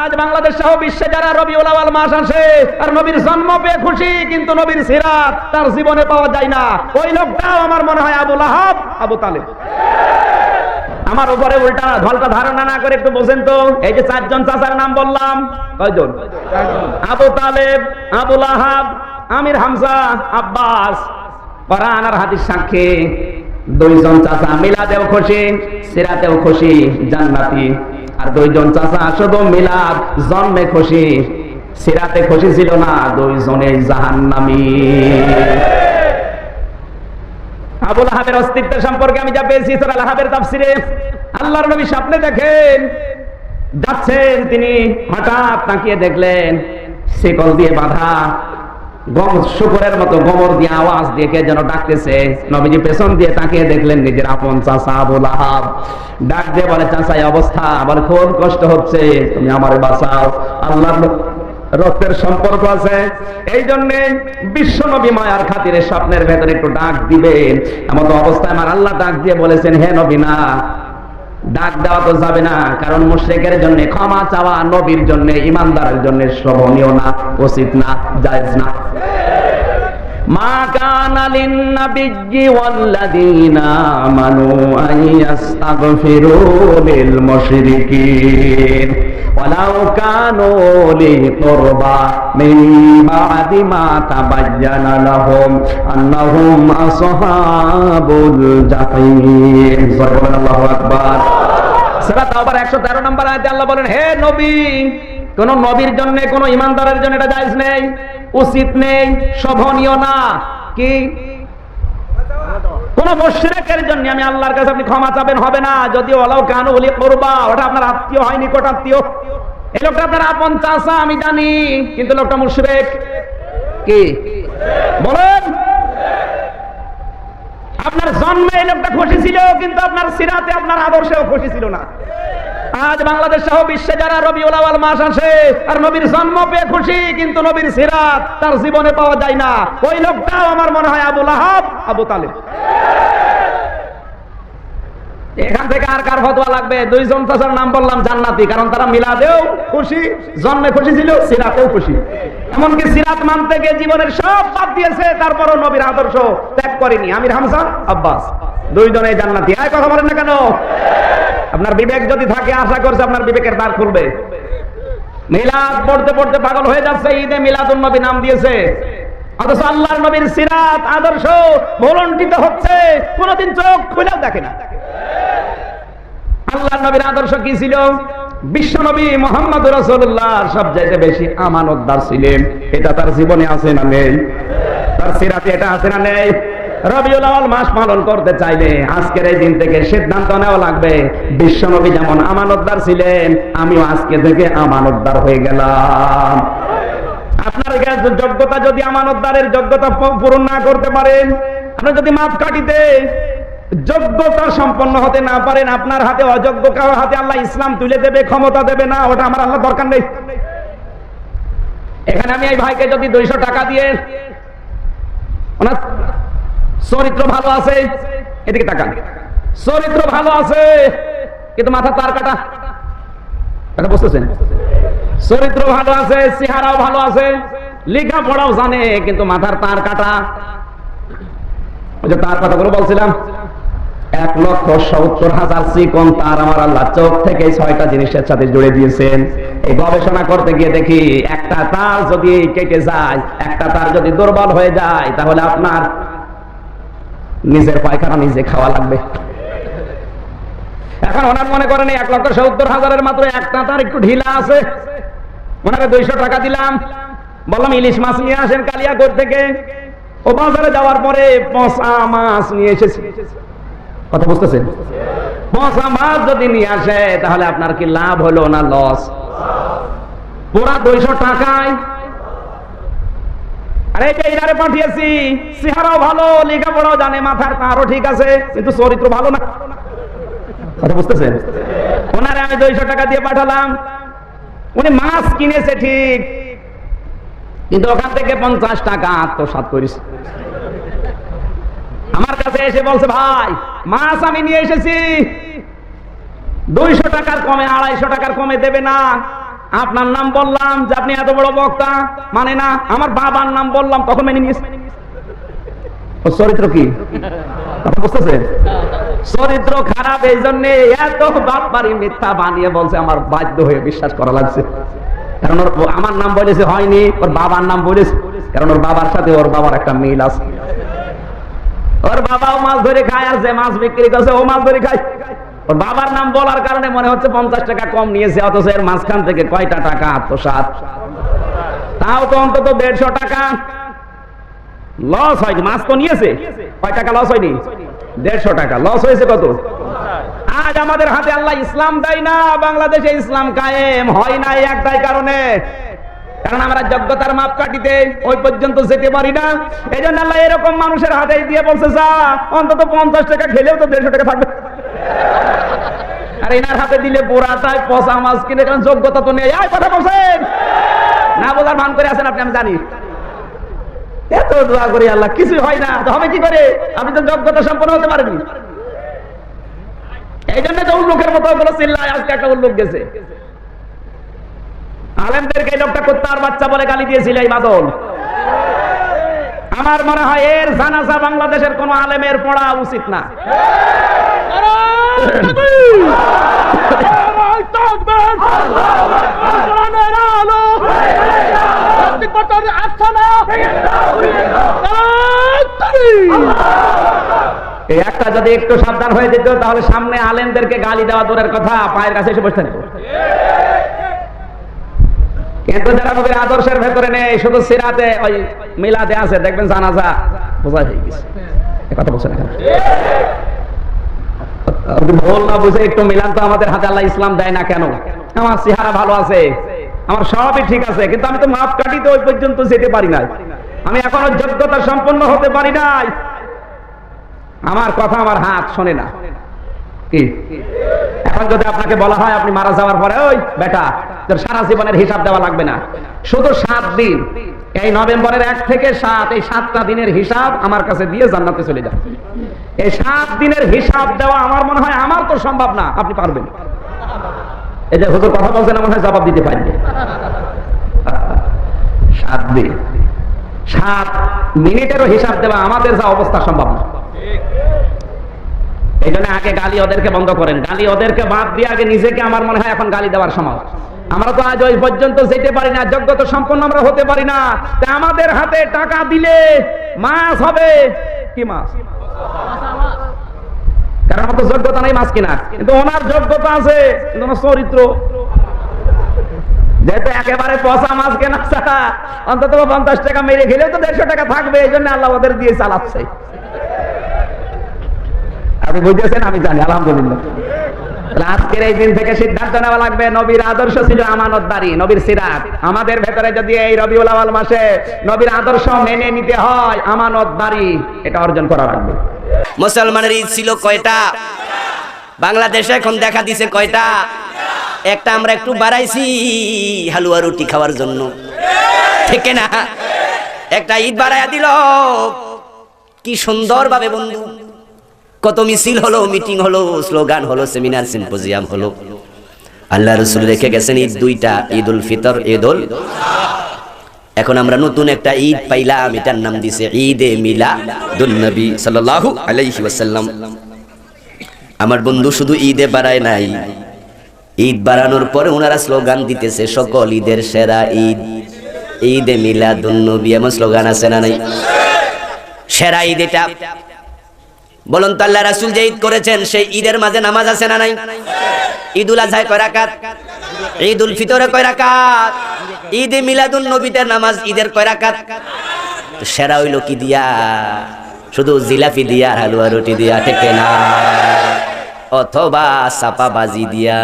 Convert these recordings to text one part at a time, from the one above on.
আজ বাংলাদেশ সহ বিশ্বে যারা রবিউল আওয়াল মাস আসে, আর নবীর জন্ম পেয়ে খুশি, কিন্তু নবীর সিরাত তার জীবনে পাওয়া যায় না। ওই লোকটাও আমার মনে হয় আবুল আহাব, আবু তালেব। আমার উপরে উল্টা ঢলটা ধারণা না করে একটু বোঝেন তো। এই যে চারজন চাচার নাম বললাম, কয়জন? আবু তালেব, আবুল আহাব, আমির হামজা, আব্বাস। কোরআন আর হাদিস সাক্ষী। দুইজন চাচা মিলাদেও খুশি, সিরাতেও খুশি, জান্নাতি। আর দুইজন চাচা, শুধু মিলাদ, জন্মে খুশি, সিরাতে খুশি ছিল না দুইজনে জাহান্নামী। আবুল আহাবের অস্তিত্ব সম্পর্কে আমি যা পেয়েছি, সুরা আহাবের তাফসিরে, আল্লাহর নবী স্বপ্নে দেখেন, যাচ্ছেন, তিনি হঠাৎ তাকিয়ে দেখলেন, শিকল দিয়ে বাঁধা শুকরের মতো দিয়ে আওয়াজ যেন ডাকতেছে? নবীজি পেছন দিয়ে দেখলেন নিজের আপন চাষা আবুল আহাব ডাক দিয়ে বলে চাষা এই অবস্থা আবার খুব কষ্ট হচ্ছে, তুমি আমার বাঁচাও। আল্লাহর রক্তের সম্পর্ক আছে। এই জন্যে বিশ্ব নবী মায়ার খাতিরে স্বপ্নের ভেতরে একটু ডাক দিবেন। এমন অবস্থায় আমার আল্লাহ ডাক দিয়ে বলেছেন, হে নবী, না ডাক দেওয়া তো যাবে না, কারণ মুশ্রেকের জন্য, ক্ষমা চাওয়া নবীর জন্য, ইমানদারের জন্য শ্রবণীয় না, উচিত না, জায়েজ না। মা মা তাবায়্যানা লাহুম আন্নাহুম আসহাবুল জাহিম সুবহানাল্লাহু আল্লাহু আকবার। সূরা তাওবার 113 নম্বর হে কোন নবীর জন্য, কোন ইমানদারের জন্য এটা জায়েজ নেই। উচিত নেই, শোভনীয় না। কি? কোন মুশরিকের জন্য আমি আল্লাহর কাছে আপনি ক্ষমা চাবেন, হবে না। যদিও ওলাও কানু বলি করবা, ওটা আপনার আত্মীয় হয় নিকট আত্মীয়। এই লোকটা আপনার আপন চাষা আমি জানি, কিন্তু লোকটা মুশরিক। কি? বলেন। আপনার জন্মে এই লোকটা খুশি ছিল, কিন্তু আপনার সিরাতে আপনার আদর্শেও খুশি ছিল না। আজ বাংলাদেশ সহ বিশ্বে যারা রবিউল আওয়াল মাস আসে, আর নবীর জন্ম পেয়ে খুশি, কিন্তু নবীর সিরাত তার জীবনে পাওয়া যায় না। ওই লোকটাও আমার মনে হয় আবুল আহাব, আবু তালেব। এখান থেকে আর কার ফতোয়া লাগবে? দুইজন চাচার নাম বললাম জান্নাতি, কারণ তারা মিলাদেও খুশি, জন্মে খুশি ছিল, সিরাতেও খুশি। এমনকি সিরাত মানতে গিয়ে জীবনের সব বাদ দিয়েছে, তারপরও নবীর আদর্শ ত্যাগ করেনি। আমির হামজা আব্বাস দুইজনে জান্নাতি। আর কথা বলেন না কেন? আপনার বিবেক যদি থাকে, আশা করছে আপনার বিবেকের দ্বার খুলবে। মিলাদ পড়তে পড়তে পাগল হয়ে যাচ্ছে, ঈদে মিলাদুন নবী নাম দিয়েছে। অথচ আল্লাহর নবীর সিরাত, আদর্শ ভুলন্টিত হচ্ছে, কোনদিন চোখ খুলেও দেখে না। আল্লাহর নবীর আদর্শ কি ছিল? বিশ্ব নবী মোহাম্মদ রসুল্লাহ সব চাইতে বেশি আমানতদার ছিলেন। এটা তার জীবনে আছে না নেই? তার সিরাতে এটা আছে না নেই? রবিউল আওয়াল মাস পালন করতে চাইলে আজকের এই দিন থেকে সিদ্ধান্ত নেওয়া লাগবে। বিশ্ব নবী যেমন আমানতদার ছিলেন, আমিও আজকে থেকে আমানতদার হয়ে গেলাম। আপনার যোগ্যতা যদি আমানতদারের যোগ্যতা পূরণ না করতে পারেন আপনার যদি মাপ কাটিতে যোগ্যতা সম্পন্ন হতে না পারেন, আপনার হাতে অযোগ্য কারও হাতে আল্লাহ ইসলাম তুলে দেবে, ক্ষমতা দেবে না, ওটা আমার আল্লাহ দরকার নেই। এখানে আমি এই ভাইকে যদি দুইশো টাকা দিয়ে, ওনার চরিত্র ভালো আছে? এদিকে টাকা চরিত্র ভালো আছে, কিন্তু মাথা তার কাটা। বুঝতেছেন? চরিত্র ভালো আছে, চেহারাও ভালো আছে পড়াও জানে, কিন্তু মাথার তার কাটা। তার কথাগুলো বলছিলাম, এক লক্ষ সত্তর হাজার তার আমার আল্লাহ চোখ থেকে ছয়টা জিনিসের সাথে জুড়ে দিয়েছেন। এই গবেষণা করতে গিয়ে দেখি, একটা তার যদি কেটে যায়, একটা তার যদি দুর্বল হয়ে যায়, তাহলে আপনার নিজের পায়খানা নিজে খাওয়া লাগবে। এখন ওনার মনে করেন এক লক্ষ সত্তর হাজারের মাত্র একটা তার একটু ঢিলা আছে। ওনাকে দুইশো টাকা দিলাম। বললাম, ইলিশ মাছ নিয়ে আসেন কালিয়াকোট থেকে। ও বাজারে যাওয়ার পরে পচা মাছ নিয়ে এসেছে। কথা বুঝতেছেন? পচা মাছ যদি নিয়ে আসে, তাহলে আপনার কি লাভ হলো না লস? পুরা দুইশো টাকায় আরে এই ইনারে পাঠিয়েছি, চেহারাও ভালো, লেখাপড়াও জানে, মাথার তারও ঠিক আছে, কিন্তু চরিত্র ভালো না। কথা বুঝতেছেন? ওনারে আমি দুইশো টাকা দিয়ে পাঠালাম। উনি মাছ কিনেছে ঠিক, কিন্তু ওখান থেকে পঞ্চাশ টাকা আত্মসাত করিস আমার কাছে এসে বলছে, ভাই, মাছ আমি নিয়ে এসেছি। দুইশো টাকার কমে, আড়াইশো টাকার কমে দেবে না। আপনার নাম বললাম যে আপনি এত বড় বক্তা। মানে না, আমার বাবার নাম বললাম, তখন মেনে নিয়েছে। চরিত্র কি? আপনি বুঝতেছেন চরিত্র খারাপ এই জন্য এত মিথ্যা বানিয়ে বলছে, আমার বাধ্য হয়ে বিশ্বাস করা লাগছে। কারণ ওর আমার নাম বলেছে, হয়নি, ওর বাবার নাম বলেছে। কারণ ওর বাবার সাথে ওর বাবার একটা মিল আছে। ওর বাবাও মাছ ধরে খায়, আর যে মাছ বিক্রি করছে, ও মাছ ধরে খায়। বাবার নাম বলার কারণে মনে হচ্ছে পঞ্চাশ টাকা কম নিয়েছে, অথচ এর মাঝখান থেকে কয়টা টাকা আত্মসাত তাও তো অন্তত দেড়শো টাকা। লস হয়নি মাছ তো নিয়েছে। কয় টাকা লস হয়নি? দেড়শো টাকা। লস হয়েছে কত? আজ আমাদের হাতে আল্লাহ ইসলাম দেয় না, বাংলাদেশে ইসলাম কায়েম হয় না একটাই কারণে। কারণ আমরা যোগ্যতার মাপ কাটিতে ওই পর্যন্ত যেতে পারি না। এই জন্য আল্লাহ এরকম মানুষের হাতে দিয়ে বলছে, যা, অন্তত পঞ্চাশ টাকা খেলেও তো দেড়শো টাকা থাকবে। আর এনার হাতে দিলে পোড়াটায় পচা মাছ কিনে, কারণ যোগ্যতা তো নেই। এই কথা বলছেন? না বলার মান করে আছেন আপনি, আমি জানি। এত দোয়া করি আল্লাহ কিছু হয় না। হবে কি করে? আপনি তো যোগ্যতা সম্পন্ন হতে পারেননি। এই জন্য তো মতো আজকে একটা উল্লুক গেছে। আলেমদেরকে লোকটা কুত্তার বাচ্চা বলে গালি দিয়েছিল এই বাদল আমার মনে হয় এর জানাজা বাংলাদেশের কোন আলেমের পড়া উচিত না। এই একটা যদি একটু সাবধান হয়ে যেত, তাহলে সামনে আলেমদেরকে গালি দেওয়া দূরের কথা, পায়ের কাছে এসে বসে থাকতো কিন্তু যারা নবীর আদর্শের ভেতরে নেই, শুধু সিরাতে ওই মিলাদে আছে, দেখবেন জানাজা বোঝা হয়ে গেছে। কথা বলছেন ভুল না বুঝে একটু মিলান তো আমাদের হাতে আল্লাহ ইসলাম দেয় না কেন? আমার চেহারা ভালো আছে, আমার সবই ঠিক আছে, কিন্তু আমি তো মাপ কাটিতে ওই পর্যন্ত যেতে পারি নাই। আমি এখনও যোগ্যতা সম্পন্ন হতে পারি নাই। আমার কথা আমার হাত শোনে না। কি? এখন যদি আপনাকে বলা হয় আপনি মারা যাওয়ার পরে, ওই বেটা, তোর সারা জীবনের হিসাব দেওয়া লাগবে না। শুধু সাত দিন এই নভেম্বরের এক থেকে সাত, এই সাতটা দিনের হিসাব আমার কাছে দিয়ে জান্নাতে চলে যান এই সাত দিনের হিসাব দেওয়া আমার মনে হয় আমার তো সম্ভব না, আপনি পারবেন। এই যে হুজুর কথা বলছেন হয় জবাব দিতে পারবে সাত দিন। সাত মিনিটেরও হিসাব দেওয়া আমাদের যা অবস্থা সম্ভব না। এই জন্য আগে গালি ওদেরকে বন্ধ করেন। গালি ওদেরকে বাদ দিয়ে আগে নিজেকে আমার মনে হয় এখন গালি দেওয়ার সময়। আমরা তো আজ ওই পর্যন্ত যেতে পারি না যোগ্যতা সম্পন্ন আমরা হতে পারি না। তা আমাদের হাতে টাকা দিলে মাছ হবে। কি মাছ? কারণ আমার তো যোগ্যতা নেই মাছ কিনা কিন্তু ওনার যোগ্যতা আছে, কিন্তু ওনার চরিত্র। যেহেতু একেবারে পচা মাছ কেনা ছাড়া অন্তত পঞ্চাশ টাকা মেরে খেলেও তো দেড়শো টাকা থাকবে, এই জন্য আল্লাহ ওদের দিয়ে চালাচ্ছে। আপনি বুঝেছেন? আমি জানি, আলহামদুলিল্লাহ। আজকের এই দিন থেকে সিদ্ধান্ত নেওয়া লাগবে, নবীর আদর্শ ছিল আমানতদারি, নবীর সিরাত। আমাদের ভেতরে যদি এই রবিউল আওয়াল মাসে নবীর আদর্শ মেনে নিতে হয়, আমানতদারি এটা অর্জন করা লাগবে। মুসলমানের ঈদ ছিল কয়টা? বাংলাদেশে এখন দেখা দিছে কয়টা? একটা আমরা একটু বাড়াইছি, হালুয়া রুটি খাওয়ার জন্য। ঠিক না? একটা ঈদ বাড়াইয়া দিল। কি সুন্দরভাবে বন্ধু। কত মিছিল হলো, মিটিং হলো, স্লোগান হলো, সেমিনার, সিম্পোজিয়াম হলো। আল্লাহ রসুল রেখে গেছেন ঈদ দুইটা ঈদ উল ফিতর ঈদ উল এখন আমরা নতুন একটা ঈদ পাইলাম, এটার নাম দিছে ঈদ এ মিলা দুলনবী সাল্লাল্লাহু আলাইহি ওয়াসাল্লাম। আমার বন্ধু শুধু ঈদে বাড়ায় নাই। ঈদ বাড়ানোর পরে ওনারা স্লোগান দিতেছে, সকল ঈদের সেরা ঈদ। ঈদ এ মিলা দুলনবী এমন স্লোগান আছে না নাই? সেরা ঈদ এটা। বলুন তো আল্লাহ রাসূল যে ঈদ করেছেন, সেই ঈদের মাঝে নামাজ আছে না নাই? ঈদুল আজহায় কয় রাকাত? উল ফিতরে কয় রাকাত? ঈদে মিলাদুন নবীতে নামাজ ঈদের কয় রাকাত? সেরা হইল কি দিয়া? শুধু জিলাপি দিয়া হালুয়া রুটি দিয়া, ঠিক না অথবা সাপা বাজি দিয়া।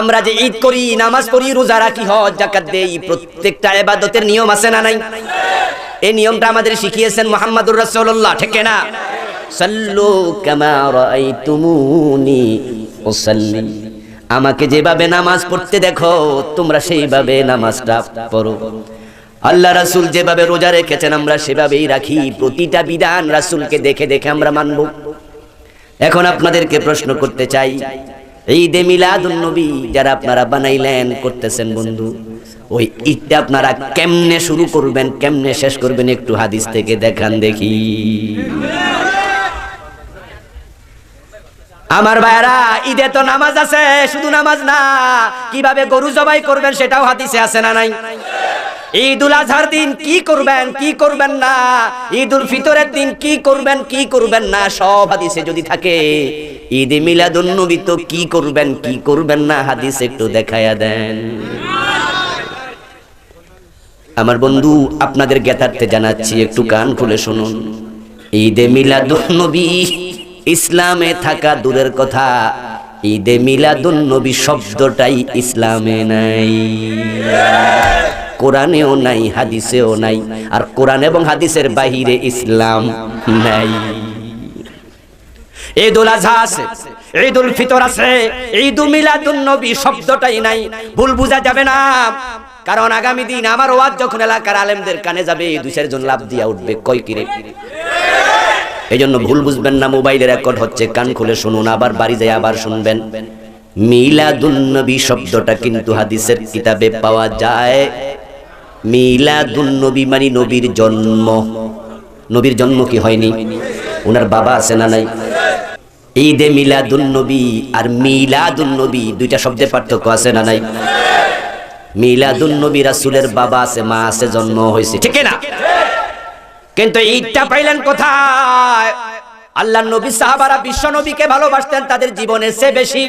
আমরা যে ঈদ করি, নামাজ পড়ি, রোজা রাখি, হজ জাকাত দেই, প্রত্যেকটা ইবাদতের নিয়ম আছে না নাই? এই নিয়মটা আমাদের শিখিয়েছেন মোহাম্মদুর রাসূলুল্লাহ, ঠিক না সাল্লু কামা রাআইতুমুনি উসাল্লি। আমাকে যেভাবে নামাজ পড়তে দেখো, তোমরা সেইভাবে নামাজটা পড়ো। আল্লাহ রাসূল যেভাবে রোজা রেখেছেন, আমরা সেভাবেই রাখি। প্রতিটা বিধান রাসূলকে দেখে দেখে আমরা মানব। এখন আপনাদেরকে প্রশ্ন করতে চাই ঈদে মিলাদুন নবী যারা আপনারা বানাইলেন, করতেছেন বন্ধু, ওই ঈদটা আপনারা কেমনে শুরু করবেন, কেমনে শেষ করবেন একটু হাদিস থেকে দেখান দেখি। আমার ভাইরা ঈদে তো নামাজ আছে, শুধু নামাজ না, কীভাবে গরু জবাই করবেন সেটাও হাদিসে আছে না নাই? ঈদ উল আজহার দিন কি করবেন কি করবেন না? ঈদ উল ফিতরের দিন কি করবেন কি করবেন না, সব হাদিসে যদি থাকে ঈদে মিলাদুন নবী তো কি করবেন কি করবেন না? হাদিস একটু দেখায়া দেন। আমার বন্ধু, আপনাদের জ্ঞাতার্থে জানাচ্ছি, একটু কান খুলে শুনুন। ঈদে মিলাদুন নবী ইসলামে থাকা দূরের কথা। ঈদে মিলাদুন নবী শব্দটাই ইসলামে নাই। কোরআনেও নাই, হাদিসেও নাই, আর কোরআন এবং হাদিসের বাহিরে ইসলাম নাই। ঈদ উল আজহা আছে ঈদ উল ফিতর আছে, ঈদ মিলাদুন নবী শব্দটাই নাই, ভুল বুঝা যাবে না। কারণ আগামী দিন আমার ওয়াজ যখন এলাকার আলেমদের কানে যাবে, এই দুই চারজন লাভ দিয়া উঠবে কয় কিরে এই জন্য ভুল বুঝবেন না, মোবাইলে রেকর্ড হচ্ছে, কান খুলে শুনুন, আবার বাড়ি যায় আবার শুনবেন। মিলাদুন নবী শব্দটা কিন্তু হাদিসের কিতাবে পাওয়া যায়। মিলাদুন নবী মানে নবীর জন্ম। নবীর জন্ম কি হয়নি? ওনার বাবা আছে না নাই? ঈদে মিলাদুন নবী আর মিলাদুন নবী দুইটা শব্দের পার্থক্য আছে না নাই? মিলাদুন নবী রাসূলের বাবা আছে, মা আছে, জন্ম হয়েছে, ঠিক না? কিন্তু ঈদটা পাইলেন কোথায়? আল্লাহ নবী, সাহাবারা বিশ্ব নবীকে ভালোবাসতেন, তাদের জীবনের চেয়ে বেশি।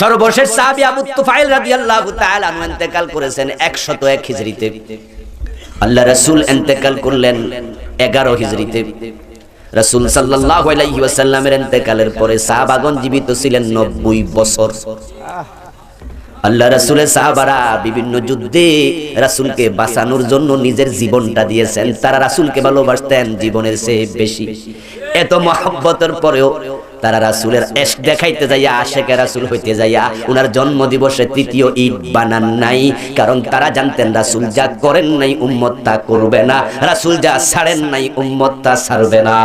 সর্বশেষ সাহাবী আবু তুফাইল রাদিয়াল্লাহু তাআলা ইন্তেকাল করেছেন 101 হিজরিতে আল্লাহ রাসূল ইন্তেকাল করলেন 11 হিজরিতে রাসূল সাল্লাল্লাহু আলাইহি ওয়াসাল্লামের পরে সাহাবাগণ জীবিত ছিলেন 90 বছর। আল্লাহ রাসূলের সাহাবারা বিভিন্ন যুদ্ধে রাসূলকে বাঁচানোর জন্য নিজের জীবনটা দিয়েছেন। তারা রাসূলকে ভালোবাসতেন, জীবনের চেয়ে বেশি। এত মহব্বতের পরেও তারা রাসুলের এস দেখাইতে যাইয়া আশেখে রাসুল হইতে যাইয়া, উনার জন্ম দিবসে তৃতীয় ঈদ বানান নাই। কারণ তারা জানতেন রাসুল যা করেন নাই উম্মত করবে না। রাসুল যা ছাড়েন নাই উম্মত ছাড়বে না।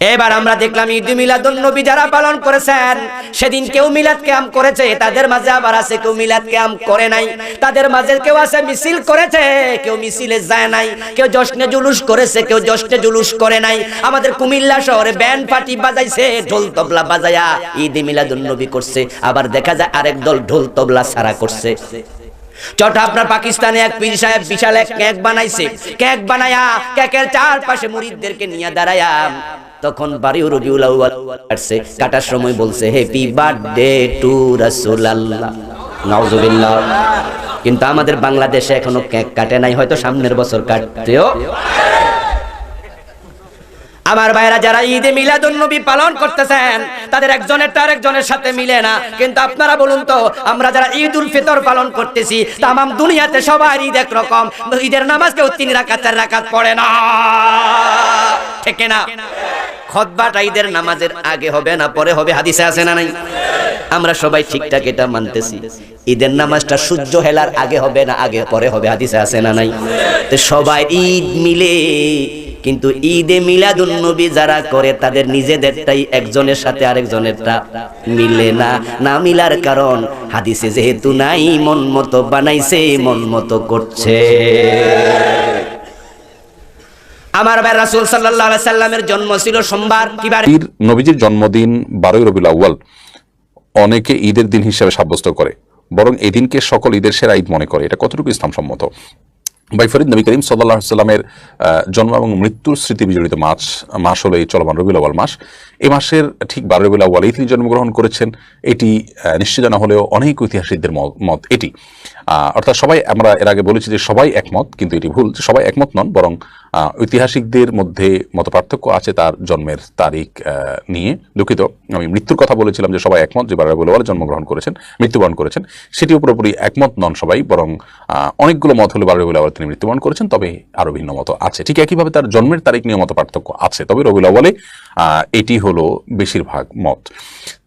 এবার আমরা দেখলাম ঈদ মিলাদুন নবী যারা পালন করেছেন, সেদিন কেউ মিলাদ ক্যাম্প করেছে, তাদের মাঝে আবার আছে কেউ মিলাদ ক্যাম্প করে নাই। তাদের মাঝে কেউ আছে মিছিল করেছে, কেউ মিছিলে যায় নাই। কেউ জশ্নে জুলুস করেছে, কেউ জশ্নে জুলুস করে নাই। আমাদের কুমিল্লা শহরে ব্যান্ড পার্টি বাজাইছে, ঢোল তবলা বাজায়া ঈদ মিলাদুন নবী করছে। আবার দেখা যায় আরেক দল ঢোল তবলা সারা করছে। চটা আপনার পাকিস্তানে এক পীর সাহেব বিশাল এক কেক বানাইছে। কেক বানায়া কেকের চারপাশে মুরিদদেরকে নিয়ে দাঁড়ায়া। তখন বাড়ি রবিউল আসছে। কাটার সময় বলছে হ্যাপি বার্থডে টু রাসূলুল্লাহ নাউজুবিল্লাহ। কিন্তু আমাদের বাংলাদেশে এখনও কেক কাটে নাই, হয়তো সামনের বছর কাটতেও আমার ভাইরা যারা ঈদে মিলাদুন নবী পালন করতেছেন, তাদের একজনের তার একজনের সাথে মিলে না। কিন্তু আপনারা বলুন তো, আমরা যারা ঈদ উল ফিতর পালন করতেছি, তামাম দুনিয়াতে সবার ঈদ একরকম ঈদের নামাজ কেউ তিন রাকাত, চার রাকাত পড়ে না। ঠিক না খতবাটা ঈদের নামাজের আগে হবে না, পরে হবে, হাদিসে আছে না নাই? আমরা সবাই ঠিকঠাক এটা মানতেছি। ঈদের নামাজটা সূর্য হেলার আগে হবে না, আগে পরে হবে, হাদিসে আছে না নাই? তো সবাই ঈদ মিলে কিন্তু ঈদে মিলাদুন নবী যারা করে, তাদের নিজেদেরটাই একজনের সাথে আরেকজনেরটা মিলে না। না মিলার কারণ, হাদিসে যেহেতু নাই, মন মতো বানাইছে, মন মতো করছে। আমার জন্ম ছিল সোমবার জন্মদিন অনেকে ঈদের দিন হিসেবে সাব্যস্ত করে, বরং এই দিনকে সকল ঈদের সেরা ঈদ মনে করে। এটা কতটুকু ইসলাম সম্মত ভাই ফরিদ, নবী করিম সাল্লাহ সাল্লামের জন্ম এবং মৃত্যুর স্মৃতি বিজড়িত মাস মাস হলো এই চলমান রবিউল মাস। এই মাসের ঠিক বারো রবিউল আউয়াল তিনি জন্মগ্রহণ করেছেন। এটি আহ, নিশ্চিত জানা হলেও অনেক ঐতিহাসিকদের মত এটি। অর্থাৎ সবাই আমরা এর আগে বলেছি যে সবাই একমত কিন্তু এটি ভুল যে সবাই একমত নন বরং ঐতিহাসিকদের মধ্যে মত পার্থক্য আছে তার জন্মের তারিখ নিয়ে দুঃখিত। আমি মৃত্যুর কথা বলেছিলাম যে সবাই একমত যে বারো রবিউল আউয়ালে জন্মগ্রহণ করেছেন মৃত্যুবরণ করেছেন। সেটিও পুরোপুরি একমত নন সবাই বরং অনেকগুলো মত হলে বারো রবিউল আউয়ালে তিনি মৃত্যুবরণ করেছেন তবে আরও ভিন্ন মত আছে। ঠিক একইভাবে তার জন্মের তারিখ নিয়ে মত পার্থক্য আছে। তবে আউয়ালে আহ, এটি হলো হলো বেশিরভাগ মত।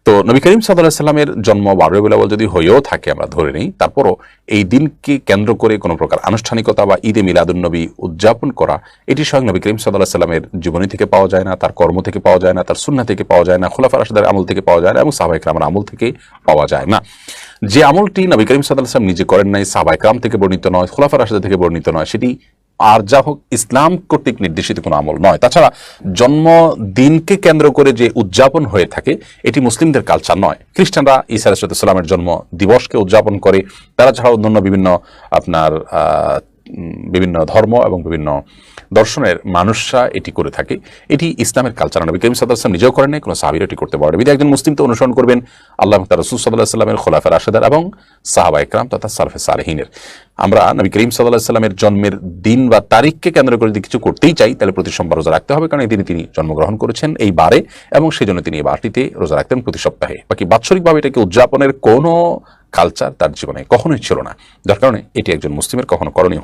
তো নবী করিম সাল্লাহ সাল্লামের জন্ম বারো রবিউল আউয়াল যদি হয়েও থাকে আমরা ধরে নেই, তারপরও এই দিনকে কেন্দ্র করে কোনো প্রকার আনুষ্ঠানিকতা বা ঈদে মিলাদুন্নবী উদযাপন করা, এটি স্বয়ং নবী করিম সাল্লাহ সাল্লামের জীবনী থেকে পাওয়া যায় না, তার কর্ম থেকে পাওয়া যায় না, তার সুন্না থেকে পাওয়া যায় না খোলাফা রাশিদার আমল থেকে পাওয়া যায় না এবং সাহাবাহিক রামের আমল থেকে পাওয়া যায় না। যে আমলটি নবী করিম সাল্লাহ সাল্লাম নিজে করেন নাই সাহাবাহিক রাম থেকে বর্ণিত নয় খোলাফা রাশিদা থেকে বর্ণিত নয়, সেটি আর যা হোক ইসলাম কর্তৃক নির্দেশিত কোনো আমল নয়। তাছাড়া জন্মদিনকে কেন্দ্র করে যে উদযাপন হয়ে থাকে, এটি মুসলিমদের কালচার নয়। খ্রিস্টানরা ইসা আলাইসালামের জন্ম দিবসকে উদযাপন করে। তারা ছাড়া অন্যান্য বিভিন্ন আপনার বিভিন্ন ধর্ম এবং বিভিন্ন দর্শনের মানুষরা এটি করে থাকে। এটি ইসলামের কালচার নবী করিম সাল্লাহ নিজেও করেন নাই, কোনো সাহাবির এটি করতে পারে বিধি একজন মুসলিম তো অনুসরণ করবেন, আল্লাহ তার রসুল সাল্লাহ সাল্লামের খোলাফা রাশেদার এবং সাহাবা ইকরাম তথা সালফে সালেহিনের। আমরা নবী করিম সাল্লাহ সাল্লামের জন্মের দিন বা তারিখকে কেন্দ্র করে যদি কিছু করতেই চাই, তাহলে প্রতি সোমবার রোজা রাখতে হবে, কারণ এই দিনে তিনি জন্মগ্রহণ করেছেন এই বারে এবং সেই জন্য তিনি এই বারটিতে রোজা রাখতেন প্রতি সপ্তাহে। বাকি বাৎসরিকভাবে এটাকে উদযাপনের কোনো কালচার তার জীবনে কখনোই ছিল না। যার কারণে এটি একজন মুসলিমের কখনো করণীয়